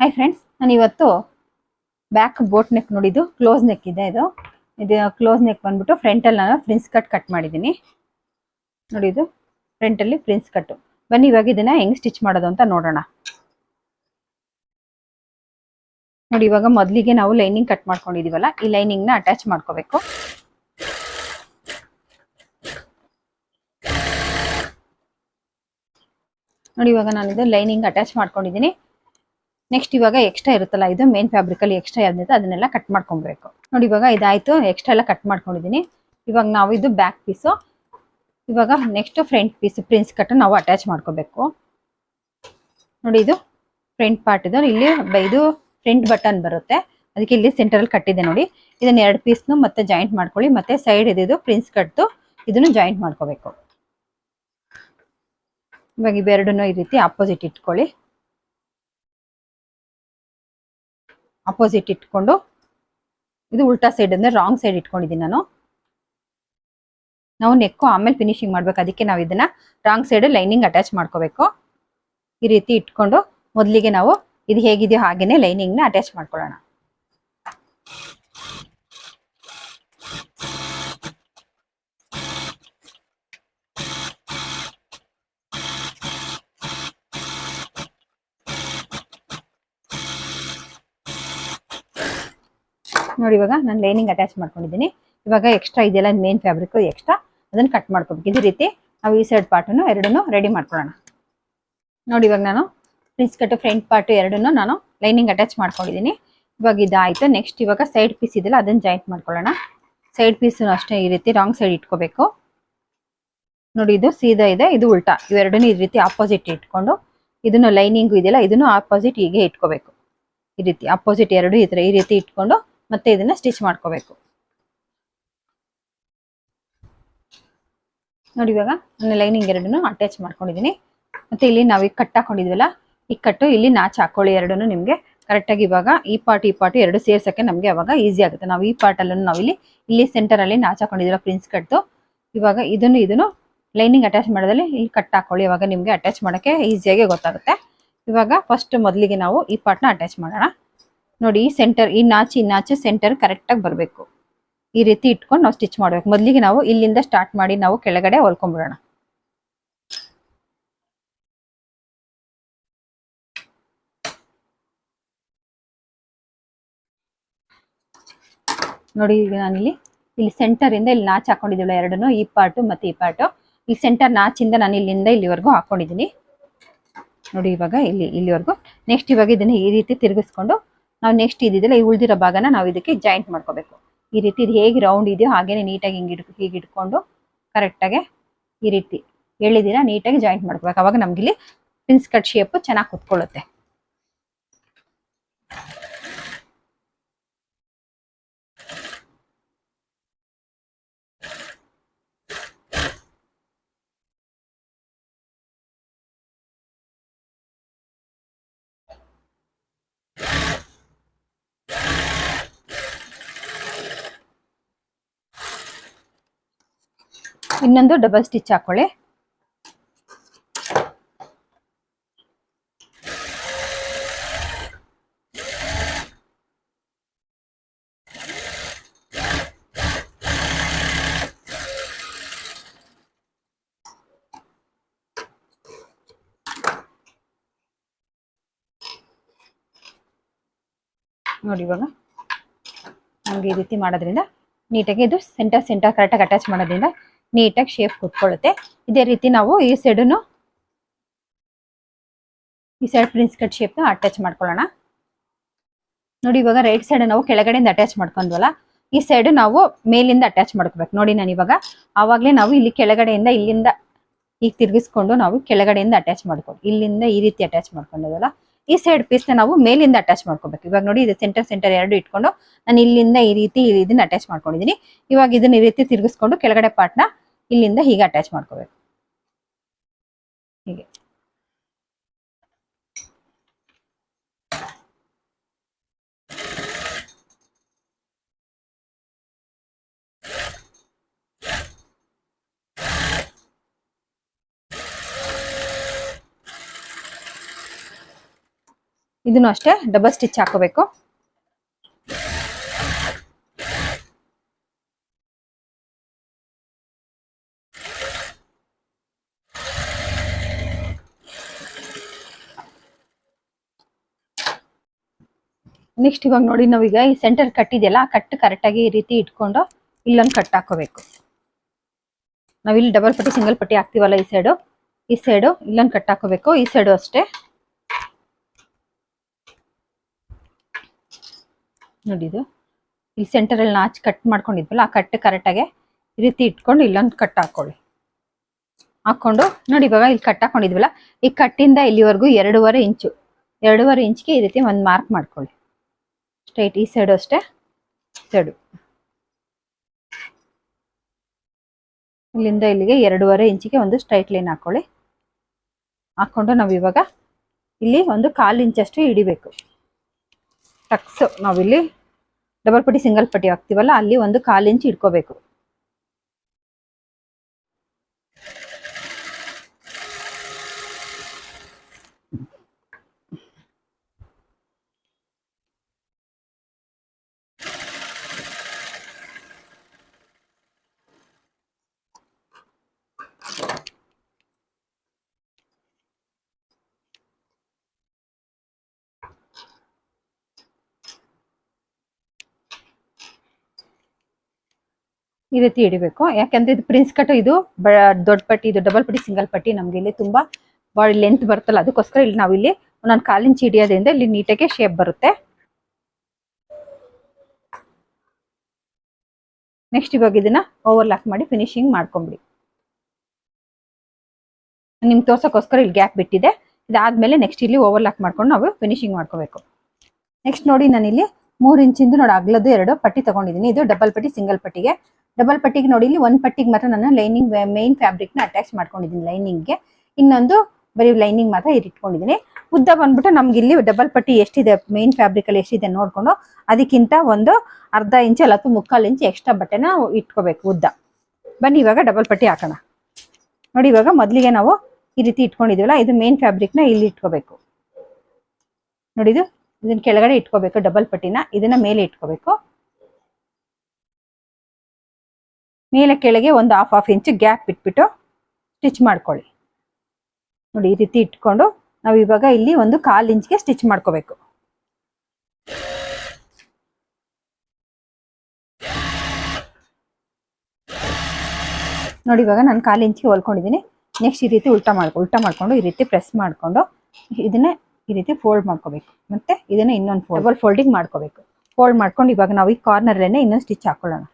Hi friends ನಾನು ಇವತ್ತು back boat neck ನೋಡಿದ್ದು ಕ್ಲೋಸ್ ನೆಕ್ ಇದೆ ಇದು. ಇದು ಕ್ಲೋಸ್ ನೆಕ್ ಬಂದ್ಬಿಟ್ಟು ಫ್ರಂಟಲ್ಲಿ ನಾನು ಪ್ರಿನ್ಸ್ ಕಟ್ ಕಟ್ ಮಾಡಿದ್ದೀನಿ. ನೋಡಿದ್ದು ಫ್ರಂಟಲ್ಲಿ ಪ್ರಿನ್ಸ್ ಕಟ್ಟು ಬನ್ನಿ ಇವಾಗ ಇದನ್ನ ಹೆಂಗೆ ಸ್ಟಿಚ್ ಮಾಡೋದು ಅಂತ ನೋಡೋಣ. ನೋಡಿ ಇವಾಗ ಮೊದಲಿಗೆ ನಾವು ಲೈನಿಂಗ್ ಕಟ್ ಮಾಡ್ಕೊಂಡಿದೀವಲ್ಲ, ಈ ಲೈನಿಂಗ್ನ ಅಟ್ಯಾಚ್ ಮಾಡ್ಕೋಬೇಕು. ನೋಡಿ ಇವಾಗ ನಾನು ಇದು ಲೈನಿಂಗ್ ಅಟ್ಯಾಚ್ ಮಾಡ್ಕೊಂಡಿದ್ದೀನಿ. ನೆಕ್ಸ್ಟ್ ಇವಾಗ ಎಕ್ಸ್ಟ್ರಾ ಇರುತ್ತಲ್ಲ, ಇದು ಮೇನ್ ಫ್ಯಾಬ್ರಿಕ್ ಅಲ್ಲಿ ಎಕ್ಸ್ಟ್ರಾ ಯಾವ್ದಿದೆ ಅದನ್ನೆಲ್ಲ ಕಟ್ ಮಾಡ್ಕೊಬೇಕು. ನೋಡಿ ಇವಾಗ ಇದಾಯ್ತು ಎಕ್ಸ್ಟ್ರಾ ಎಲ್ಲ ಕಟ್ ಮಾಡ್ಕೊಂಡಿದ್ದೀನಿ ಇವಾಗ ನಾವು ಇದು ಬ್ಯಾಕ್ ಪೀಸು ಇವಾಗ next front piece prince cut ನಾವು ಅಟ್ಯಾಚ್ ಮಾಡ್ಕೋಬೇಕು. ನೋಡಿ ಇದು ಫ್ರಂಟ್ ಪಾರ್ಟ್ ಇದು, ಇಲ್ಲಿ ಇದು ಫ್ರಂಟ್ ಬಟನ್ ಬರುತ್ತೆ. ಅದಕ್ಕೆ ಇಲ್ಲಿ ಸೆಂಟರಲ್ಲಿ ಕಟ್ಟಿದೆ ನೋಡಿ. ಇದನ್ನ ಎರಡು ಪೀಸ್ನು ಮತ್ತೆ ಜಾಯಿಂಟ್ ಮಾಡ್ಕೊಳ್ಳಿ, ಮತ್ತೆ ಸೈಡ್ ಇದಿದು ಪ್ರಿನ್ಸ್ ಕಟ್ದು ಇದನ್ನು ಜಾಯಿಂಟ್ ಮಾಡ್ಕೋಬೇಕು. ಇವಾಗ ಇವೆರಡನ್ನು ಈ ರೀತಿ ಅಪೋಸಿಟ್ ಇಟ್ಕೊಳ್ಳಿ. ಅಪೋಸಿಟ್ ಇಟ್ಕೊಂಡು, ಇದು ಉಲ್ಟಾ ಸೈಡ್ ಅಂದ್ರೆ ರಾಂಗ್ ಸೈಡ್ ಇಟ್ಕೊಂಡಿದ್ದೀನಿ ನಾನು. ನಾವು ನೆಕ್ಕು ಆಮೇಲೆ ಫಿನಿಶಿಂಗ್ ಮಾಡ್ಬೇಕು. ಅದಕ್ಕೆ ನಾವು ಇದನ್ನ ರಾಂಗ್ ಸೈಡ್ ಲೈನಿಂಗ್ ಅಟ್ಯಾಚ್ ಮಾಡ್ಕೋಬೇಕು. ಈ ರೀತಿ ಇಟ್ಕೊಂಡು ಮೊದಲಿಗೆ ನಾವು ಇದು ಹೇಗಿದೆಯೋ ಹಾಗೇನೆ ಲೈನಿಂಗ್ನ ಅಟ್ಯಾಚ್ ಮಾಡ್ಕೊಳ್ಳೋಣ. ನೋಡಿ ಇವಾಗ ನಾನು ಲೈನಿಂಗ್ ಅಟ್ಯಾಚ್ ಮಾಡ್ಕೊಂಡಿದ್ದೀನಿ. ಇವಾಗ ಎಕ್ಸ್ಟ್ರಾ ಇದೆಯಲ್ಲ ಮೇನ್ ಫ್ಯಾಬ್ರಿಕ್ ಎಕ್ಸ್ಟ್ರಾ ಅದನ್ನ ಕಟ್ ಮಾಡ್ಕೊಬೇಕು. ಇದೇ ರೀತಿ ನಾವು ಈ ಸೈಡ್ ಪಾರ್ಟನ್ನು ಎರಡನ್ನು ರೆಡಿ ಮಾಡ್ಕೊಳ್ಳೋಣ. ನೋಡಿ ಇವಾಗ ನಾನು ಪ್ರಿನ್ಸ್ ಕಟ್ಟು ಫ್ರಂಟ್ ಪಾರ್ಟ್ ಎರಡನ್ನು ನಾನು ಲೈನಿಂಗ್ ಅಟ್ಯಾಚ್ ಮಾಡ್ಕೊಂಡಿದ್ದೀನಿ. ಇವಾಗ ಇದಾಯಿತು. ನೆಕ್ಸ್ಟ್ ಇವಾಗ ಸೈಡ್ ಪೀಸ್ ಇದೆಯಲ್ಲ ಅದನ್ನ ಜಾಯಿಂಟ್ ಮಾಡ್ಕೊಳ್ಳೋಣ. ಸೈಡ್ ಪೀಸ್ ಅಷ್ಟೇ ಈ ರೀತಿ ರಾಂಗ್ ಸೈಡ್ ಇಟ್ಕೋಬೇಕು. ನೋಡಿ ಇದು ಸೀದಾ ಇದೆ, ಇದು ಉಲ್ಟಾ. ಇವೆರಡನ್ನೂ ಈ ರೀತಿ ಆಪೋಸಿಟ್ ಇಟ್ಕೊಂಡು ಇದನ್ನು ಲೈನಿಂಗು ಇದೆಯಲ್ಲ ಇದನ್ನು ಆಪೋಸಿಟ್ ಹೀಗೆ ಇಟ್ಕೋಬೇಕು. ಈ ರೀತಿ ಆಪೋಸಿಟ್ ಎರಡು ಈ ಈ ರೀತಿ ಇಟ್ಕೊಂಡು ಮತ್ತೆ ಇದನ್ನ ಸ್ಟಿಚ್ ಮಾಡ್ಕೋಬೇಕು. ನೋಡಿ ಇವಾಗ ನಾನು ಲೈನಿಂಗ್ ಎರಡನ್ನು ಅಟ್ಯಾಚ್ ಮಾಡ್ಕೊಂಡಿದ್ದೀನಿ. ಮತ್ತೆ ಇಲ್ಲಿ ನಾವು ಈಗ ಕಟ್ ಹಾಕೊಂಡಿದ್ವಲ್ಲ, ಈ ಕಟ್ಟು ಇಲ್ಲಿ ನಾಚ್ ಹಾಕೊಳ್ಳಿ ಎರಡನ್ನು ನಿಮಗೆ. ಕರೆಕ್ಟಾಗಿ ಇವಾಗ ಈ ಪಾರ್ಟ್ ಈ ಪಾರ್ಟ್ ಎರಡು ಸೇರ್ಸಕ್ಕೆ ನಮಗೆ ಅವಾಗ ಈಸಿ ಆಗುತ್ತೆ. ನಾವು ಈ ಪಾರ್ಟ್ ಅಲ್ಲೂ ನಾವು ಇಲ್ಲಿ ಇಲ್ಲಿ ಸೆಂಟರ್ ಅಲ್ಲಿ ನಾಚ್ ಹಾಕೊಂಡಿದ್ವಲ್ಲ ಪ್ರಿನ್ಸ್ ಕಟ್ಟು ಇವಾಗ ಇದನ್ನು ಇದನ್ನು ಲೈನಿಂಗ್ ಅಟ್ಯಾಚ್ ಮಾಡೋದಲ್ಲಿ ಇಲ್ಲಿ ಕಟ್ ಹಾಕೊಳ್ಳಿ. ಇವಾಗ ನಿಮಗೆ ಅಟ್ಯಾಚ್ ಮಾಡೋಕ್ಕೆ ಈಸಿಯಾಗಿ ಗೊತ್ತಾಗುತ್ತೆ. ಇವಾಗ ಫಸ್ಟ್ ಮೊದಲಿಗೆ ನಾವು ಈ ಪಾರ್ಟ್ನ ಅಟ್ಯಾಚ್ ಮಾಡೋಣ. ನೋಡಿ ಸೆಂಟರ್ ಈ ನಾಚಿ, ಈ ನಾಚು ಸೆಂಟರ್ ಕರೆಕ್ಟಾಗಿ ಬರಬೇಕು. ಈ ರೀತಿ ಇಟ್ಕೊಂಡು ನಾವು ಸ್ಟಿಚ್ ಮಾಡ್ಬೇಕು. ಮೊದಲಿಗೆ ನಾವು ಇಲ್ಲಿಂದ ಸ್ಟಾರ್ಟ್ ಮಾಡಿ ನಾವು ಕೆಳಗಡೆ ಹೊಲ್ಕೊಂಡ್ಬಿಡೋಣ ನೋಡಿ, ಈಗ ನಾನಿಲ್ಲಿ, ಇಲ್ಲಿ ಸೆಂಟರ್ ಇಂದ ಇಲ್ಲಿ ನಾಚ್ ಹಾಕೊಂಡಿದ್ದೀವಿ ಎರಡನ್ನು, ಈ ಪಾರ್ಟು ಮತ್ತೆ ಈ ಪಾರ್ಟು ಈ ಸೆಂಟರ್ ನಾಚಿಂದ ನಾನು ಇಲ್ಲಿಂದ ಇಲ್ಲಿವರೆಗೂ ಹಾಕೊಂಡಿದ್ದೀನಿ. ನೋಡಿ, ಇವಾಗ ಇಲ್ಲಿ, ಇಲ್ಲಿವರೆಗೂ. ನೆಕ್ಸ್ಟ್ ಇವಾಗ ಇದನ್ನ ಈ ರೀತಿ ತಿರುಗಿಸ್ಕೊಂಡು ನಾವು ನೆಕ್ಸ್ಟ್ ಇದೆಯಲ್ಲ, ಈ ಉಳಿದಿರೋ ಭಾಗನ ನಾವು ಇದಕ್ಕೆ ಜಾಯಿಂಟ್ ಮಾಡ್ಕೋಬೇಕು. ಈ ರೀತಿ ಇದು ಹೇಗೆ ರೌಂಡ್ ಇದೆಯೋ ಹಾಗೇನೆ ನೀಟಾಗಿ ಹಿಂಗೆ ಇಡ್ ಹೀಗೆ ಇಟ್ಕೊಂಡು ಕರೆಕ್ಟಾಗಿ ಈ ರೀತಿ ಎಳಿದಿರ ನೀಟಾಗಿ ಜಾಯಿಂಟ್ ಮಾಡ್ಕೋಬೇಕು. ಅವಾಗ ನಮ್ಗಿಲ್ಲಿ ಪಿನ್ಸ್ ಕಟ್ ಶೇಪ್ ಚೆನ್ನಾಗಿ ಕುತ್ಕೊಳ್ಳುತ್ತೆ. ಇನ್ನೊಂದು ಡಬಲ್ ಸ್ಟಿಚ್ ಹಾಕೊಳ್ಳಿ. ನೋಡಿ ಇವಾಗ ನಮ್ಗೆ ಈ ರೀತಿ ಮಾಡೋದ್ರಿಂದ ನೀಟಾಗಿ ಇದು ಸೆಂಟರ್ ಸೆಂಟರ್ ಕರೆಕ್ಟಾಗಿ ಅಟ್ಯಾಚ್ ಮಾಡೋದ್ರಿಂದ ನೀಟಾಗಿ ಶೇಪ್ ಕುತ್ಕೊಳ್ಳುತ್ತೆ ಇದೇ ರೀತಿ ನಾವು ಈ ಸೈಡನ್ನು ಈ ಸೈಡ್ ಪ್ರಿನ್ಸ್ ಕಟ್ ಶೇಪ್ನ ಅಟ್ಯಾಚ್ ಮಾಡ್ಕೊಳ್ಳೋಣ. ನೋಡಿ, ಇವಾಗ ರೈಟ್ ಸೈಡ್ ನಾವು ಕೆಳಗಡೆಯಿಂದ ಅಟ್ಯಾಚ್ ಮಾಡ್ಕೊಂಡ್ವಲ್ಲ, ಈ ಸೈಡ್ ನಾವು ಮೇಲಿಂದ ಅಟ್ಯಾಚ್ ಮಾಡ್ಕೋಬೇಕು. ನೋಡಿ, ನಾನು ಇವಾಗ ಆವಾಗಲೇ ನಾವು ಇಲ್ಲಿ ಕೆಳಗಡೆಯಿಂದ ಇಲ್ಲಿಂದ ಈಗ ತಿರುಗಿಸ್ಕೊಂಡು ನಾವು ಕೆಳಗಡೆಯಿಂದ ಅಟ್ಯಾಚ್ ಮಾಡ್ಕೊಂಡು ಇಲ್ಲಿಂದ ಈ ರೀತಿ ಅಟ್ಯಾಚ್ ಮಾಡ್ಕೊಂಡಿದ್ವಲ್ಲ ಈ ಸೈಡ್ ಪೀಸ್ನ ನಾವು ಮೇಲಿಂದ ಅಟ್ಯಾಚ್ ಮಾಡ್ಕೋಬೇಕು. ಇವಾಗ ನೋಡಿ, ಇದು ಸೆಂಟರ್ ಸೆಂಟರ್ ಎರಡು ಇಟ್ಕೊಂಡು ನಾನು ಇಲ್ಲಿಂದ ಈ ರೀತಿ ಇದನ್ನ ಅಟ್ಯಾಚ್ ಮಾಡ್ಕೊಂಡಿದ್ದೀನಿ. ಇವಾಗ ಇದನ್ನ ಈ ರೀತಿ ತಿರುಗಿಸ್ಕೊಂಡು ಕೆಳಗಡೆ ಪಾರ್ಟ್ನ ಇಲ್ಲಿಂದ ಹೀಗೆ ಅಟ್ಯಾಚ್ ಮಾಡ್ಕೋಬೇಕು. ಹೀಗೆ. ಇದನ್ನು ಅಷ್ಟೇ ಡಬಲ್ ಸ್ಟಿಚ್ ಹಾಕೋಬೇಕು ನೆಕ್ಸ್ಟ್ ಇವಾಗ ನೋಡಿ ನಾವೀಗ ಈ ಸೆಂಟರ್ ಕಟ್ಟಿದೆಯಲ್ಲ, ಆ ಕಟ್ ಕರೆಕ್ಟಾಗಿ ಈ ರೀತಿ ಇಟ್ಕೊಂಡು ಇಲ್ಲೊಂದು ಕಟ್ ಹಾಕೋಬೇಕು. ನಾವಿಲ್ಲಿ ಡಬಲ್ ಪಟ್ಟಿ ಸಿಂಗಲ್ ಪಟ್ಟಿ ಹಾಕ್ತೀವಲ್ಲ ಈ ಸೈಡು ಈ ಸೈಡು ಇಲ್ಲೊಂದು ಕಟ್ ಹಾಕೋಬೇಕು. ಈ ಸೈಡು ಅಷ್ಟೇ. ನೋಡಿ ಇದು. ಇಲ್ಲಿ ಸೆಂಟರಲ್ಲಿ ನಾಚ್ ಕಟ್ ಮಾಡ್ಕೊಂಡಿದ್ವಲ್ಲ, ಆ ಕಟ್ ಕರೆಕ್ಟಾಗಿ ಈ ರೀತಿ ಇಟ್ಕೊಂಡು ಇಲ್ಲೊಂದು ಕಟ್ ಹಾಕೊಳ್ಳಿ. ಹಾಕ್ಕೊಂಡು ನೋಡಿ ಇವಾಗ ಇಲ್ಲಿ ಕಟ್ ಹಾಕೊಂಡಿದ್ವಲ್ಲ, ಈ ಕಟ್ಟಿಂದ ಇಲ್ಲಿವರೆಗೂ ಎರಡೂವರೆ ಇಂಚು ಎರಡೂವರೆ ಇಂಚ್ಗೆ ಈ ರೀತಿ ಒಂದು ಮಾರ್ಕ್ ಮಾಡ್ಕೊಳ್ಳಿ. ಸ್ಟ್ರೈಟ್ ಈ ಸೈಡು ಅಷ್ಟೇ, ಸೈಡು. ಇಲ್ಲಿಂದ ಇಲ್ಲಿಗೆ ಎರಡೂವರೆ ಇಂಚಿಗೆ ಒಂದು ಸ್ಟ್ರೈಟ್ ಲೈನ್ ಹಾಕೊಳ್ಳಿ. ಹಾಕೊಂಡು ನಾವು ಇವಾಗ ಇಲ್ಲಿ ಒಂದು ಕಾಲು ಇಂಚಷ್ಟು ಹಿಡಿಬೇಕು. ಟಕ್ಸ್ ನಾವಿಲ್ಲಿ ಡಬಲ್ ಪಟ್ಟಿ, ಸಿಂಗಲ್ ಪಟ್ಟಿ ಹಾಕ್ತೀವಲ್ಲ, ಅಲ್ಲಿ ಒಂದು ಕಾಲು ಇಂಚ್ ಇಟ್ಕೋಬೇಕು ಈ ರೀತಿ ಹಿಡಿಬೇಕು ಯಾಕಂದ್ರೆ ಇದು ಪ್ರಿನ್ಸ್ ಕಟ್ ಇದು ದೊಡ್ಡ ಪಟ್ಟಿ, ಇದು ಡಬಲ್ ಪಟ್ಟಿ ಸಿಂಗಲ್ ಪಟ್ಟಿ ನಮ್ಗೆ ಇಲ್ಲಿ ತುಂಬಾ ಬಾಡಿ ಲೆಂತ್ ಬರುತ್ತಲ್ಲ, ಅದಕ್ಕೋಸ್ಕರ ಇಲ್ಲಿ ನಾವು ಇಲ್ಲಿ ಒಂದೊಂದು ಕಾಲಿನ ಇಂಚ್ ಹಿಡಿಯೋದ್ರಿಂದ ಇಲ್ಲಿ ನೀಟಾಗಿ ಶೇಪ್ ಬರುತ್ತೆ. ನೆಕ್ಸ್ಟ್ ಇವಾಗ ಇದನ್ನ ಓವರ್ಲಾಕ್ ಮಾಡಿ ಫಿನಿಶಿಂಗ್ ಮಾಡ್ಕೊಂಬಿಡಿ. ನಿಮ್ಗೆ ತೋರ್ಸೋಕ್ಕೋಸ್ಕರ ಇಲ್ಲಿ ಗ್ಯಾಪ್ ಬಿಟ್ಟಿದೆ. ಇದಾದ್ಮೇಲೆ ನೆಕ್ಸ್ಟ್ ಇಲ್ಲಿ ಓವರ್ಲಾಕ್ ಮಾಡ್ಕೊಂಡು ನಾವು ಫಿನಿಶಿಂಗ್ ಮಾಡ್ಕೋಬೇಕು. ನೆಕ್ಸ್ಟ್ ನೋಡಿ ನಾನಿಲ್ಲಿ ಮೂರು ಇಂಚಿಂದು ನೋಡಿ, ಅಗ್ಲದ್ದು ಎರಡು ಪಟ್ಟಿ ತಗೊಂಡಿದ್ದೀನಿ. ಇದು ಡಬಲ್ ಪಟ್ಟಿ ಸಿಂಗಲ್ ಪಟ್ಟಿಗೆ. ಡಬಲ್ ಪಟ್ಟಿಗೆ ನೋಡಿ, ಇಲ್ಲಿ ಒಂದು ಪಟ್ಟಿಗೆ ಮಾತ್ರ ನಾನು ಲೈನಿಂಗ್ ಮೇನ್ ಫ್ಯಾಬ್ರಿಕ್ನ ಅಟ್ಯಾಚ್ ಮಾಡ್ಕೊಂಡಿದ್ದೀನಿ ಲೈನಿಂಗ್ಗೆ ಇನ್ನೊಂದು ಬರೀ ಲೈನಿಂಗ್ ಮಾತ್ರ ಇಟ್ಕೊಂಡಿದ್ದೀನಿ ಉದ್ದ ಬಂದ್ಬಿಟ್ಟು ನಮ್ಗೆ ಇಲ್ಲಿ ಡಬಲ್ ಪಟ್ಟಿ ಎಷ್ಟಿದೆ ಮೇನ್ ಫ್ಯಾಬ್ರಿಕ್ ಅಲ್ಲಿ ಎಷ್ಟಿದೆ ನೋಡ್ಕೊಂಡು, ಅದಕ್ಕಿಂತ ಒಂದು ಅರ್ಧ ಇಂಚ್ ಅಲ್ಲ ಮುಕ್ಕಾಲು ಇಂಚ್ ಎಕ್ಸ್ಟ್ರಾ ಬಟ್ಟೆನ ಇಟ್ಕೋಬೇಕು ಉದ್ದ. ಬನ್ನಿ, ಇವಾಗ ಡಬಲ್ ಪಟ್ಟಿ ಹಾಕೋಣ. ನೋಡಿ, ಇವಾಗ ಮೊದಲಿಗೆ ನಾವು ಈ ರೀತಿ ಇಟ್ಕೊಂಡಿದೀವಲ್ಲ, ಇದು ಮೇನ್ ಫ್ಯಾಬ್ರಿಕ್ನ ಇಲ್ಲಿ ಇಟ್ಕೋಬೇಕು. ನೋಡಿದು ಇದನ್ನ ಕೆಳಗಡೆ ಇಟ್ಕೋಬೇಕು ಡಬಲ್ ಪಟ್ಟಿನ ಇದನ್ನ ಮೇಲೆ ಇಟ್ಕೋಬೇಕು. ಮೇಲೆ ಕೆಳಗೆ ಒಂದು ಹಾಫ್ ಹಾಫ್ ಇಂಚ್ ಗ್ಯಾಪ್ ಬಿಟ್ಬಿಟ್ಟು ಸ್ಟಿಚ್ ಮಾಡ್ಕೊಳ್ಳಿ. ನೋಡಿ, ಈ ರೀತಿ ಇಟ್ಕೊಂಡು ನಾವು ಇವಾಗ ಇಲ್ಲಿ ಒಂದು ಕಾಲು ಇಂಚ್ಗೆ ಸ್ಟಿಚ್ ಮಾಡ್ಕೋಬೇಕು. ನೋಡಿ, ಇವಾಗ ನಾನು ಕಾಲು ಇಂಚಿಗೆ ಹೊಲ್ಕೊಂಡಿದ್ದೀನಿ ನೆಕ್ಸ್ಟ್ ಈ ರೀತಿ ಉಲ್ಟಾ ಮಾಡ್ಕೊ, ಉಲ್ಟಾ ಮಾಡ್ಕೊಂಡು ಈ ರೀತಿ ಪ್ರೆಸ್ ಮಾಡ್ಕೊಂಡು ಇದನ್ನ ಈ ರೀತಿ ಫೋಲ್ಡ್ ಮಾಡ್ಕೋಬೇಕು. ಮತ್ತೆ ಇದನ್ನ ಇನ್ನೊಂದು ಫೋಲ್ಡ್ ಫೋಲ್ಡಿಂಗ್ ಮಾಡ್ಕೋಬೇಕು. ಫೋಲ್ಡ್ ಮಾಡ್ಕೊಂಡು ಇವಾಗ ನಾವು ಈ ಕಾರ್ನರ್ಲೇ ಇನ್ನೊಂದು ಸ್ಟಿಚ್ ಹಾಕೊಳ್ಳೋಣ.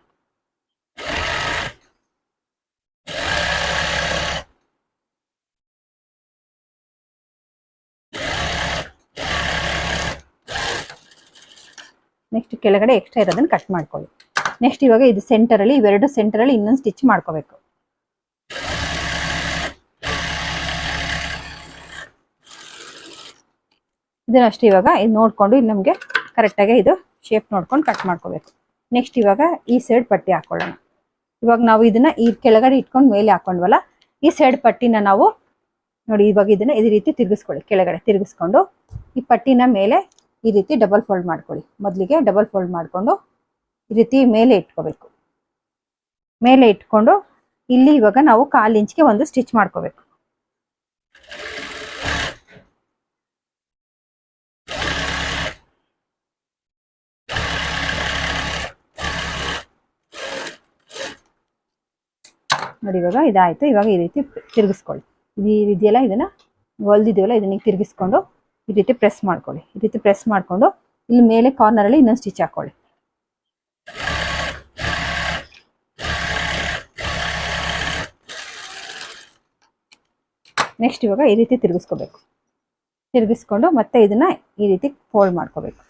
ನೆಕ್ಸ್ಟ್ ಕೆಳಗಡೆ ಎಕ್ಸ್ಟ್ರಾ ಇರೋದನ್ನ ಕಟ್ ಮಾಡ್ಕೊಳ್ಳಿ. ನೆಕ್ಸ್ಟ್ ಇವಾಗ ಇದು ಸೆಂಟರಲ್ಲಿ ಇವೆರಡು ಸೆಂಟರಲ್ಲಿ ಇನ್ನೊಂದು ಸ್ಟಿಚ್ ಮಾಡ್ಕೋಬೇಕು. ಇದನ್ನ ಅಷ್ಟೇ ಇವಾಗ ಇದು ನೋಡ್ಕೊಂಡು ಇಲ್ಲಿ ನಮಗೆ ಕರೆಕ್ಟಾಗಿ ಇದು ಶೇಪ್ ನೋಡ್ಕೊಂಡು ಕಟ್ ಮಾಡ್ಕೋಬೇಕು. ನೆಕ್ಸ್ಟ್ ಇವಾಗ ಈ ಸೈಡ್ ಪಟ್ಟಿ ಹಾಕೊಳ್ಳೋಣ. ಇವಾಗ ನಾವು ಇದನ್ನ ಈ ಕೆಳಗಡೆ ಇಟ್ಕೊಂಡು ಮೇಲೆ ಹಾಕೊಂಡ್ವಲ್ಲ, ಈ ಸೈಡ್ ಪಟ್ಟಿನ ನಾವು ನೋಡಿ ಇವಾಗ ಇದನ್ನ ಇದೇ ರೀತಿ ತಿರುಗಿಸ್ಕೊಳ್ಳಿ. ಕೆಳಗಡೆ ತಿರುಗಿಸ್ಕೊಂಡು ಈ ಪಟ್ಟಿನ ಮೇಲೆ ಈ ರೀತಿ ಡಬಲ್ ಫೋಲ್ಡ್ ಮಾಡ್ಕೊಳ್ಳಿ ಮೊದಲಿಗೆ ಡಬಲ್ ಫೋಲ್ಡ್ ಮಾಡಿಕೊಂಡು ಈ ರೀತಿ ಮೇಲೆ ಇಟ್ಕೋಬೇಕು. ಮೇಲೆ ಇಟ್ಕೊಂಡು ಇಲ್ಲಿ ಇವಾಗ ನಾವು ಕಾಲು ಇಂಚ್ಗೆ ಒಂದು ಸ್ಟಿಚ್ ಮಾಡ್ಕೋಬೇಕು. ನೋಡಿ ಇವಾಗ ಇದಾಯ್ತು. ಇವಾಗ ಈ ರೀತಿ ತಿರುಗಿಸ್ಕೊಳ್ಳಿ. ಇದು ಇದೆಯಲ್ಲ ಇದನ್ನು ಹೊಲ್ದಿದ್ದೀವಲ್ಲ ಇದನ್ನ ತಿರುಗಿಸ್ಕೊಂಡು ಈ ರೀತಿ ಪ್ರೆಸ್ ಮಾಡ್ಕೊಳ್ಳಿ. ಈ ರೀತಿ ಪ್ರೆಸ್ ಮಾಡಿಕೊಂಡು ಇಲ್ಲಿ ಮೇಲೆ ಕಾರ್ನರ್ ಅಲ್ಲಿ ಇನ್ನೊಂದು ಸ್ಟಿಚ್ ಹಾಕೊಳ್ಳಿ. ನೆಕ್ಸ್ಟ್ ಇವಾಗ ಈ ರೀತಿ ತಿರುಗಿಸ್ಕೋಬೇಕು. ತಿರುಗಿಸ್ಕೊಂಡು ಮತ್ತೆ ಇದನ್ನ ಈ ರೀತಿ ಫೋಲ್ಡ್ ಮಾಡ್ಕೋಬೇಕು.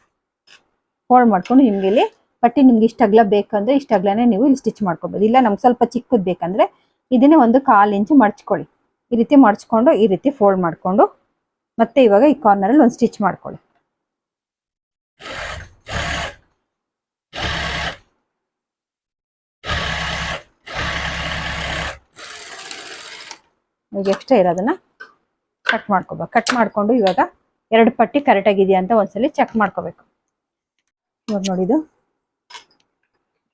ಫೋಲ್ಡ್ ಮಾಡ್ಕೊಂಡು ನಿಮ್ಗೆ ಇಲ್ಲಿ ಪಟ್ಟಿ ನಿಮ್ಗೆ ಇಷ್ಟ ಅಗ್ಲ ಬೇಕಂದ್ರೆ ಇಷ್ಟ ಅಗಲನೇ ನೀವು ಇಲ್ಲಿ ಸ್ಟಿಚ್ ಮಾಡ್ಕೋಬೋದು. ಇಲ್ಲ ನಮ್ಗೆ ಸ್ವಲ್ಪ ಚಿಕ್ಕದ್ ಬೇಕಂದ್ರೆ ಇದನ್ನೇ ಒಂದು ಕಾಲು ಇಂಚು ಮಡ್ಚ್ಕೊಳ್ಳಿ. ಈ ರೀತಿ ಮಡ್ಚ್ಕೊಂಡು ಈ ರೀತಿ ಫೋಲ್ಡ್ ಮಾಡ್ಕೊಂಡು ಮತ್ತೆ ಇವಾಗ ಈ ಕಾರ್ನರಲ್ಲಿ ಒಂದು ಸ್ಟಿಚ್ ಮಾಡ್ಕೊಳ್ಳಿ. ಈಗ ಎಕ್ಸ್ಟ್ರಾ ಇರೋದನ್ನ ಕಟ್ ಮಾಡ್ಕೋಬೇಕು ಕಟ್ ಮಾಡಿಕೊಂಡು ಇವಾಗ ಎರಡು ಪಟ್ಟಿ ಕರೆಕ್ಟ್ ಆಗಿದೆಯಾ ಅಂತ ಒಂದ್ಸಲಿ ಚೆಕ್ ಮಾಡ್ಕೋಬೇಕು. ಇವಾಗ ನೋಡಿದು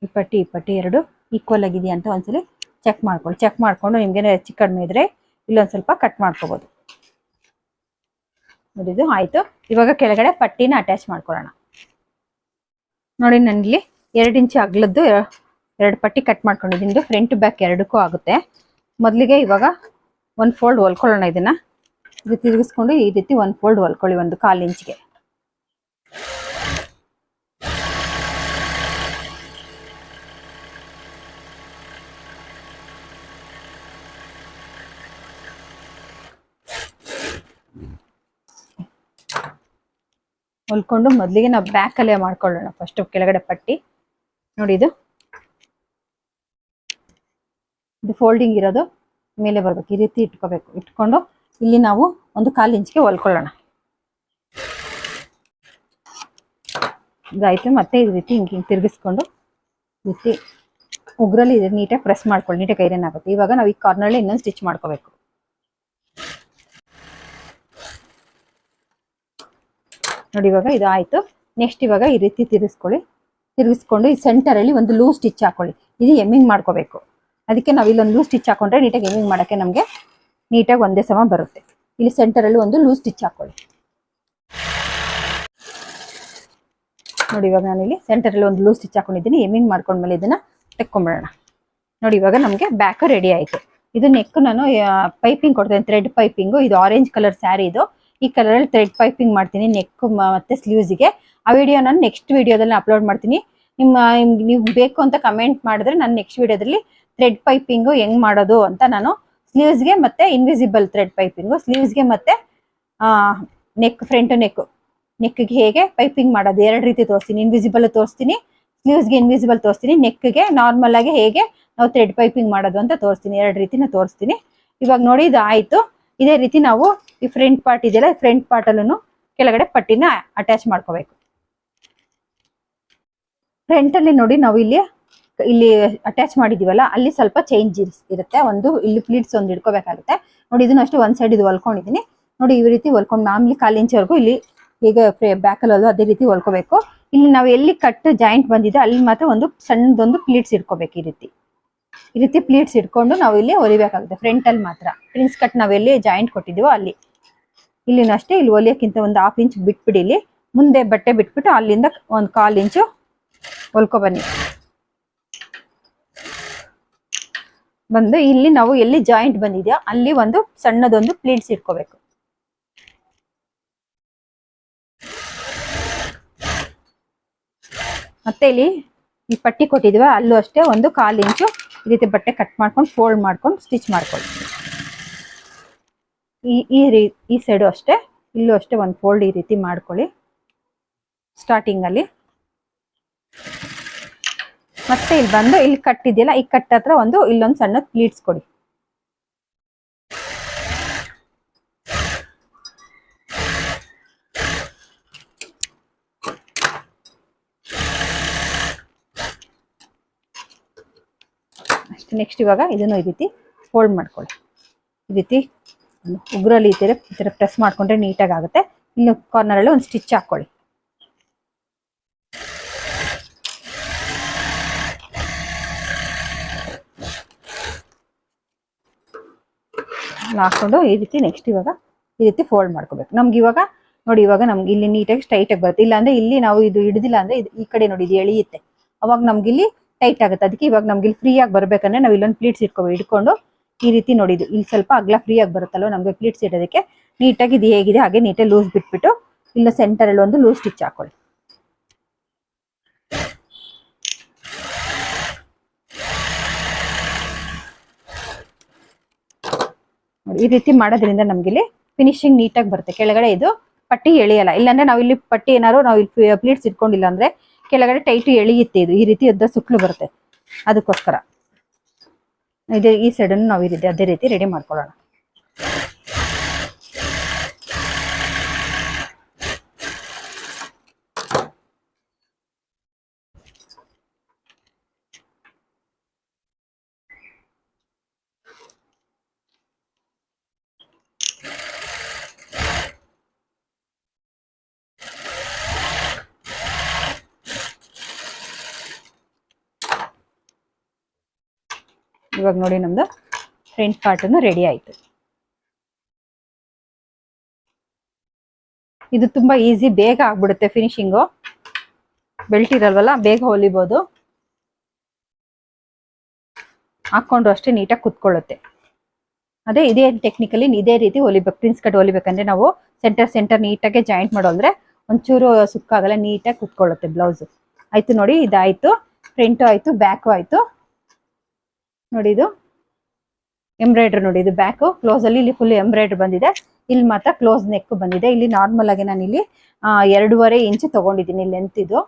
ಈ ಪಟ್ಟಿ ಈ ಪಟ್ಟಿ ಎರಡು ಈಕ್ವಲ್ ಆಗಿದೆಯಾ ಅಂತ ಒಂದ್ಸಲಿ ಚೆಕ್ ಮಾಡ್ಕೊಳ್ಳಿ. ಚೆಕ್ ಮಾಡಿಕೊಂಡು ನಿಮ್ಗೆ ಹೆಚ್ಚು ಕಡಿಮೆ ಇದ್ರೆ ಇಲ್ಲೊಂದು ಸ್ವಲ್ಪ ಕಟ್ ಮಾಡ್ಕೋಬಹುದು ನೋಡಿದು ಆಯ್ತು. ಇವಾಗ ಕೆಳಗಡೆ ಪಟ್ಟಿನ ಅಟ್ಯಾಚ್ ಮಾಡ್ಕೊಳ್ಳೋಣ. ನೋಡಿ ನನಗೆ ಎರಡು ಇಂಚು ಅಗ್ಲದ್ದು ಎರಡು ಪಟ್ಟಿ ಕಟ್ ಮಾಡ್ಕೊಂಡಿದ್ದೀನಿ. ಫ್ರಂಟ್ ಬ್ಯಾಕ್ ಎರಡಕ್ಕೂ ಆಗುತ್ತೆ. ಮೊದಲಿಗೆ ಇವಾಗ ಒಂದು ಫೋಲ್ಡ್ ಹೊಲ್ಕೊಳ್ಳೋಣ ಇದನ್ನ. ಇದು ತಿರುಗಿಸ್ಕೊಂಡು ಈ ರೀತಿ ಒಂದು ಫೋಲ್ಡ್ ಹೊಲ್ಕೊಳ್ಳಿ ಒಂದು ಕಾಲು ಇಂಚ್ಗೆ. ಹೊಲ್ಕೊಂಡು ಮೊದಲಿಗೆ ನಾವು ಬ್ಯಾಕ್ ಅಲ್ಲೇ ಮಾಡ್ಕೊಳ್ಳೋಣ. ಫಸ್ಟ್ ಕೆಳಗಡೆ ಪಟ್ಟಿ. ನೋಡಿ ಇದು. ಇದು ಫೋಲ್ಡಿಂಗ್ ಇರೋದು. ಮೇಲೆ ಬರಬೇಕು. ಈ ರೀತಿ ಇಟ್ಕೋಬೇಕು. ಇಟ್ಕೊಂಡು ಇಲ್ಲಿ ನಾವು ಒಂದು ಕಾಲು ಇಂಚ್ಗೆ ಹೊಲ್ಕೊಳ್ಳೋಣ. ಇದಾಯ್ತು. ಮತ್ತೆ ಈ ರೀತಿ ಹಿಂಗೆ ಹಿಂಗೆ ತಿರುಗಿಸ್ಕೊಂಡು ರೀತಿ ಉಗ್ರಲ್ಲಿ ನೀಟಾಗಿ ಪ್ರೆಸ್ ಮಾಡ್ಕೊಳ್ಳಿ. ನೀಟಾಗಿ ಐರನ್ ಆಗುತ್ತೆ. ಇವಾಗ ನಾವು ಈ ಕಾರ್ನರ್ಲಿ ಇನ್ನೊಂದು ಸ್ಟಿಚ್ ಮಾಡ್ಕೋಬೇಕು. ನೋಡಿ ಇವಾಗ ಇದು ಆಯ್ತು. ನೆಕ್ಸ್ಟ್ ಇವಾಗ ಈ ರೀತಿ ತಿರುಗಿಸ್ಕೊಳ್ಳಿ ತಿರುಗಿಸ್ಕೊಂಡು ಈ ಸೆಂಟರಲ್ಲಿ ಒಂದು ಲೂ ಸ್ಟಿಚ್ ಹಾಕೊಳ್ಳಿ. ಇದು ಎಮ್ಮಿಂಗ್ ಮಾಡ್ಕೋಬೇಕು. ಅದಕ್ಕೆ ನಾವು ಇಲ್ಲೊಂದು ಲೂ ಸ್ಟಿಚ್ ಹಾಕೊಂಡ್ರೆ ನೀಟಾಗಿ ಎಮ್ಮಿಂಗ್ ಮಾಡೋಕ್ಕೆ ನಮಗೆ ನೀಟಾಗಿ ಒಂದೇ ಸಮ ಬರುತ್ತೆ. ಇಲ್ಲಿ ಸೆಂಟರಲ್ಲಿ ಒಂದು ಲೂ ಸ್ಟಿಚ್ ಹಾಕೊಳ್ಳಿ. ನೋಡಿ ಇವಾಗ ನಾನು ಇಲ್ಲಿ ಸೆಂಟರಲ್ಲಿ ಒಂದು ಲೂ ಸ್ಟಿಚ್ ಹಾಕೊಂಡಿದ್ದೀನಿ. ಎಮ್ಮಿಂಗ್ ಮಾಡ್ಕೊಂಡ್ಮೇಲೆ ಇದನ್ನ ತೆಕ್ಕೊಂಬಿಡೋಣ. ನೋಡಿ ಇವಾಗ ನಮಗೆ ಬ್ಯಾಕ್ ರೆಡಿ ಆಯಿತು. ಇದು ನೆಕ್ ನಾನು ಪೈಪಿಂಗ್ ಕೊಡ್ತೇನೆ ಥ್ರೆಡ್ ಪೈಪಿಂಗು ಇದು ಆರೆಂಜ್ ಕಲರ್ ಸ್ಯಾರಿ ಇದು. ಈ ಕಲರಲ್ಲಿ ಥ್ರೆಡ್ ಪೈಪಿಂಗ್ ಮಾಡ್ತೀನಿ ನೆಕ್ ಮತ್ತೆ ಸ್ಲೀವ್ಸಿಗೆ ಆ ವಿಡಿಯೋ ನಾನು ನೆಕ್ಸ್ಟ್ ವಿಡಿಯೋದಲ್ಲಿ ಅಪ್ಲೋಡ್ ಮಾಡ್ತೀನಿ. ನಿಮ್ಮ ನೀವು ಬೇಕು ಅಂತ ಕಮೆಂಟ್ ಮಾಡಿದ್ರೆ ನಾನು ನೆಕ್ಸ್ಟ್ ವಿಡಿಯೋದಲ್ಲಿ ಥ್ರೆಡ್ ಪೈಪಿಂಗು ಹೆಂಗ್ ಮಾಡೋದು ಅಂತ ನಾನು ಸ್ಲೀವ್ಸ್ಗೆ ಮತ್ತೆ ಇನ್ವಿಸಿಬಲ್ ಥ್ರೆಡ್ ಪೈಪಿಂಗು ಸ್ಲೀವ್ಸ್ಗೆ ಮತ್ತೆ ನೆಕ್ ಫ್ರಂಟ್ ನೆಕ್ ನೆಕ್ಗೆ ಹೇಗೆ ಪೈಪಿಂಗ್ ಮಾಡೋದು, ಎರಡು ರೀತಿ ತೋರಿಸ್ತೀನಿ. ಇನ್ವಿಸಿಬಲ್ ತೋರಿಸ್ತೀನಿ ಸ್ಲೀವ್ಸ್ಗೆ ಇನ್ವಿಸಿಬಲ್ ತೋರಿಸ್ತೀನಿ ನೆಕ್ಗೆ ನಾರ್ಮಲ್ ಆಗಿ ಹೇಗೆ ನಾವು ಥ್ರೆಡ್ ಪೈಪಿಂಗ್ ಮಾಡೋದು ಅಂತ ತೋರಿಸ್ತೀನಿ. ಎರಡು ರೀತಿನ ತೋರಿಸ್ತೀನಿ. ಇವಾಗ ನೋಡಿ, ಇದು ಆಯಿತು. ಇದೇ ರೀತಿ ನಾವು ಈ ಫ್ರಂಟ್ ಪಾರ್ಟ್ ಇದೆಯಲ್ಲ ಫ್ರಂಟ್ ಪಾರ್ಟ್ ಕೆಳಗಡೆ ಪಟ್ಟಿನ ಅಟ್ಯಾಚ್ ಮಾಡ್ಕೋಬೇಕು. ಫ್ರಂಟ್ ಅಲ್ಲಿ ನೋಡಿ ನಾವು ಇಲ್ಲಿ ಇಲ್ಲಿ ಅಟ್ಯಾಚ್ ಮಾಡಿದೀವಲ್ಲ, ಅಲ್ಲಿ ಸ್ವಲ್ಪ ಚೇಂಜ್ ಇರುತ್ತೆ. ಒಂದು ಇಲ್ಲಿ ಪ್ಲೀಟ್ಸ್ ಒಂದು ಇಟ್ಕೋಬೇಕಾಗುತ್ತೆ. ನೋಡಿ, ಇದನ್ನು ಅಷ್ಟು ಒಂದ್ ಸೈಡ್ ಇದು ಹೊಲ್ಕೊಂಡಿದೀನಿ ನೋಡಿ, ಈ ರೀತಿ ಹೊಲ್ಕೊಂಡು ಮಾಮೂಲಿ ಕಾಲು ಇಂಚ್ವರೆಗೂ ಇಲ್ಲಿ ಈಗ ಬ್ಯಾಕ್ ಅಲ್ಲೂ ಅದೇ ರೀತಿ ಹೊಲ್ಕೋಬೇಕು. ಇಲ್ಲಿ ನಾವು ಎಲ್ಲಿ ಕಟ್ ಜಾಯಿಂಟ್ ಬಂದಿದೆ, ಅಲ್ಲಿ ಮಾತ್ರ ಒಂದು ಸಣ್ಣದೊಂದು ಪ್ಲೀಟ್ಸ್ ಇಟ್ಕೋಬೇಕು ಈ ರೀತಿ. ಈ ರೀತಿ ಪ್ಲೀಟ್ಸ್ ಇಟ್ಕೊಂಡು ನಾವು ಇಲ್ಲಿ ಹೊಲಿಬೇಕಾಗುತ್ತೆ ಫ್ರಂಟ್ ಅಲ್ಲಿ ಮಾತ್ರ. ಪ್ರಿನ್ಸ್ ಕಟ್ ನಾವ್ ಎಲ್ಲಿ ಜಾಯಿಂಟ್ ಕೊಟ್ಟಿದೀವೋ ಅಲ್ಲಿ. ಇಲ್ಲಿನೂ ಅಷ್ಟೇ, ಇಲ್ಲಿ ಹೊಲಿಯೋಕ್ಕಿಂತ ಒಂದು ಹಾಫ್ ಇಂಚ್ ಬಿಟ್ಬಿಡಿ ಇಲ್ಲಿ. ಮುಂದೆ ಬಟ್ಟೆ ಬಿಟ್ಬಿಟ್ಟು ಅಲ್ಲಿಂದ ಒಂದು ಕಾಲ್ ಇಂಚು ಹೊಲ್ಕೊ ಬನ್ನಿ. ಬಂದು ಇಲ್ಲಿ ನಾವು ಎಲ್ಲಿ ಜಾಯಿಂಟ್ ಬಂದಿದೆಯೋ ಅಲ್ಲಿ ಒಂದು ಸಣ್ಣದೊಂದು ಪ್ಲೀಟ್ಸ್ ಇಟ್ಕೋಬೇಕು. ಮತ್ತೆ ಇಲ್ಲಿ ಈ ಪಟ್ಟಿ ಕೊಟ್ಟಿದ್ವಾ ಅಲ್ಲೂ ಅಷ್ಟೇ ಒಂದು ಕಾಲು ಇಂಚು ಈ ರೀತಿ ಬಟ್ಟೆ ಕಟ್ ಮಾಡ್ಕೊಂಡು ಫೋಲ್ಡ್ ಮಾಡ್ಕೊಂಡು ಸ್ಟಿಚ್ ಮಾಡ್ಕೊಳ್ಳಿ. ಈ ಈ ರೀ, ಈ ಸೈಡು ಅಷ್ಟೇ, ಇಲ್ಲೂ ಅಷ್ಟೇ ಒಂದು ಫೋಲ್ಡ್ ಈ ರೀತಿ ಮಾಡ್ಕೊಳ್ಳಿ. ಸ್ಟಾರ್ಟಿಂಗಲ್ಲಿ ಮತ್ತೆ ಇಲ್ಲಿ ಬಂದು ಇಲ್ಲಿ ಕಟ್ ಇದೆಯಲ್ಲ, ಈ ಕಟ್ ಹತ್ರ ಒಂದು ಇಲ್ಲೊಂದು ಸಣ್ಣ ಪ್ಲೀಟ್ಸ್ ಕೊಡಿ ಅಷ್ಟು ನೆಕ್ಸ್ಟ್ ಇವಾಗ ಇದನ್ನು ಈ ರೀತಿ ಫೋಲ್ಡ್ ಮಾಡ್ಕೊಳ್ಳಿ. ಈ ರೀತಿ ಉಗ್ರಲ್ಲಿ ಈ ಥರ ಈ ಥರ ಪ್ರೆಸ್ ಮಾಡ್ಕೊಂಡ್ರೆ ನೀಟಾಗಿ ಆಗುತ್ತೆ ಇನ್ನು ಕಾರ್ನರಲ್ಲಿ ಒಂದು ಸ್ಟಿಚ್ ಹಾಕ್ಕೊಳ್ಳಿ ಹಾಕ್ಕೊಂಡು ಈ ರೀತಿ ನೆಕ್ಸ್ಟ್ ಇವಾಗ ಈ ರೀತಿ ಫೋಲ್ಡ್ ಮಾಡ್ಕೋಬೇಕು. ನಮ್ಗೆ ಇವಾಗ, ನೋಡಿ ಇವಾಗ ನಮ್ಗೆ ಇಲ್ಲಿ ನೀಟಾಗಿ ಸ್ಟ್ರೈಟಾಗಿ ಬರುತ್ತೆ. ಇಲ್ಲಾಂದ್ರೆ ಇಲ್ಲಿ ನಾವು ಇದು ಹಿಡಿದಿಲ್ಲ ಅಂದ್ರೆ ಈ ಕಡೆ ನೋಡಿ ಇದು ಎಳೆಯುತ್ತೆ. ಅವಾಗ ನಮ್ಗೆ ಇಲ್ಲಿ ಟೈಟ್ ಆಗುತ್ತೆ. ಅದಕ್ಕೆ ಇವಾಗ ನಮ್ಗೆ ಇಲ್ಲಿ ಫ್ರೀ ಆಗಿ ಬರ್ಬೇಕಂದ್ರೆ ನಾವು ಇಲ್ಲೊಂದು ಪ್ಲೀಟ್ಸ್ ಇಟ್ಕೋಬೇಕು ಇಟ್ಕೊಂಡು ಈ ರೀತಿ ನೋಡಿದ್ದು. ಇಲ್ಲಿ ಸ್ವಲ್ಪ ಅಗ್ಲ ಫ್ರೀ ಆಗಿ ಬರುತ್ತಲ್ವ? ನಮ್ಗೆ ಪ್ಲೀಟ್ಸ್ ಇಡೋದಕ್ಕೆ ನೀಟಾಗಿ ಇದು ಹೇಗಿದೆ. ಹಾಗೆ ನೀಟಾಗಿ ಲೂಸ್ ಬಿಟ್ಬಿಟ್ಟು ಇಲ್ಲ ಸೆಂಟರ್ ಅಲ್ಲಿ ಒಂದು ಲೂಸ್ ಸ್ಟಿಚ್ ಹಾಕೊಳ್ಳಿ. ಈ ರೀತಿ ಮಾಡೋದ್ರಿಂದ ನಮ್ಗೆ ಇಲ್ಲಿ ಫಿನಿಶಿಂಗ್ ನೀಟಾಗಿ ಬರುತ್ತೆ. ಕೆಳಗಡೆ ಇದು ಪಟ್ಟಿ ಎಳೆಯಲ್ಲ. ಇಲ್ಲಾಂದ್ರೆ ನಾವು ಇಲ್ಲಿ ಪಟ್ಟಿ ಏನಾದ್ರು ನಾವು ಇಲ್ಲಿ ಪ್ಲೀಟ್ಸ್ ಇಟ್ಕೊಂಡಿಲ್ಲ ಅಂದ್ರೆ ಕೆಳಗಡೆ ಟೈಟ್ ಎಳೆಯುತ್ತೆ ಇದು ಈ ರೀತಿ ಉದ್ದ ಸುಕ್ಲು ಬರುತ್ತೆ. ಅದಕ್ಕೋಸ್ಕರ. ಇದೇ ಈ ಸೈಡನ್ನು ನಾವು ಈ ರೀತಿ, ಅದೇ ರೀತಿ ರೆಡಿ ಮಾಡ್ಕೊಳ್ಳೋಣ. ಇವಾಗ ನೋಡಿ ನಮ್ದು ಫ್ರಂಟ್ ಪಾರ್ಟನ್ನು ರೆಡಿ ಆಯ್ತು. ಇದು ತುಂಬಾ ಈಸಿ ಬೇಗ ಆಗ್ಬಿಡುತ್ತೆ ಫಿನಿಶಿಂಗು ಬೆಲ್ಟ್ ಇರಲ್ವಲ್ಲ, ಬೇಗ ಹೊಲಿಬೋದು. ಹಾಕೊಂಡ್ರು ಅಷ್ಟೇ ನೀಟಾಗಿ ಕುತ್ಕೊಳ್ಳುತ್ತೆ. ಅದೇ ಇದೇ ಟೆಕ್ನಿಕಲಿ ಇದೇ ರೀತಿ ಹೊಲಿಬೇಕು ಪ್ರಿನ್ಸ್ ಕಟ್ ಹೊಲಿಬೇಕಂದ್ರೆ ನಾವು ಸೆಂಟರ್ ಸೆಂಟರ್ ನೀಟಾಗಿ ಜಾಯಿಂಟ್ ಮಾಡೋದ್ರೆ ಒಂಚೂರು ಸುಕ್ಕಾಗಲ್ಲ ನೀಟಾಗಿ ಕುತ್ಕೊಳ್ಳುತ್ತೆ ಬ್ಲೌಸ್ ಆಯ್ತು ನೋಡಿ, ಇದಾಯ್ತು. ಫ್ರಂಟು ಆಯ್ತು ಬ್ಯಾಕು ಆಯ್ತು. ನೋಡಿ ಇದು ಎಂಬ್ರಾಯ್ಡ್ರಿ ನೋಡಿ ಇದು ಬ್ಯಾಕು ಕ್ಲೋಸ್ ಅಲ್ಲಿ ಇಲ್ಲಿ ಫುಲ್ ಎಂಬ್ರಾಯ್ಡ್ರಿ ಬಂದಿದೆ. ಇಲ್ಲಿ ಮಾತ್ರ ಕ್ಲೋಸ್ ನೆಕ್ ಬಂದಿದೆ. ಇಲ್ಲಿ ನಾರ್ಮಲ್ ಆಗಿ ನಾನು ಇಲ್ಲಿ ಎರಡೂವರೆ ಇಂಚ್ ತಗೊಂಡಿದ್ದೀನಿ ಲೆಂತ್ ಇದು.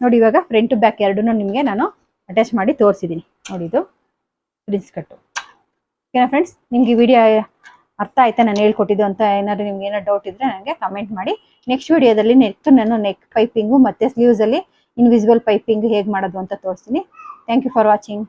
ನೋಡಿ ಇವಾಗ ಫ್ರಂಟ್ ಬ್ಯಾಕ್ ಎರಡೂ ನಿಮಗೆ ನಾನು ಅಟ್ಯಾಚ್ ಮಾಡಿ ತೋರಿಸಿದ್ದೀನಿ. ನೋಡಿ ಇದು ಪ್ರಿನ್ಸ್ ಕಟ್ಟು. ಓಕೆನಾ ಫ್ರೆಂಡ್ಸ್ ನಿಮ್ಗೆ ಈ ವಿಡಿಯೋ ಅರ್ಥ ಆಯ್ತಾ ನಾನು ಹೇಳ್ಕೊಟ್ಟಿದ್ದು ಅಂತ ಏನಾದ್ರು ನಿಮ್ಗೆ ಏನಾದ್ರು ಡೌಟ್ ಇದ್ರೆ ನನಗೆ ಕಮೆಂಟ್ ಮಾಡಿ. ನೆಕ್ಸ್ಟ್ ವಿಡಿಯೋದಲ್ಲಿ ನೆಕ್ಸ್ಟ್ ನಾನು ನೆಕ್ ಪೈಪಿಂಗು ಮತ್ತೆ ಸ್ಲೀವ್ಸ್ ಅಲ್ಲಿ ಇನ್ವಿಸಿಬಲ್ ಪೈಪಿಂಗ್ ಹೇಗೆ ಮಾಡೋದು ಅಂತ ತೋರಿಸ್ತೀನಿ. Thank you for watching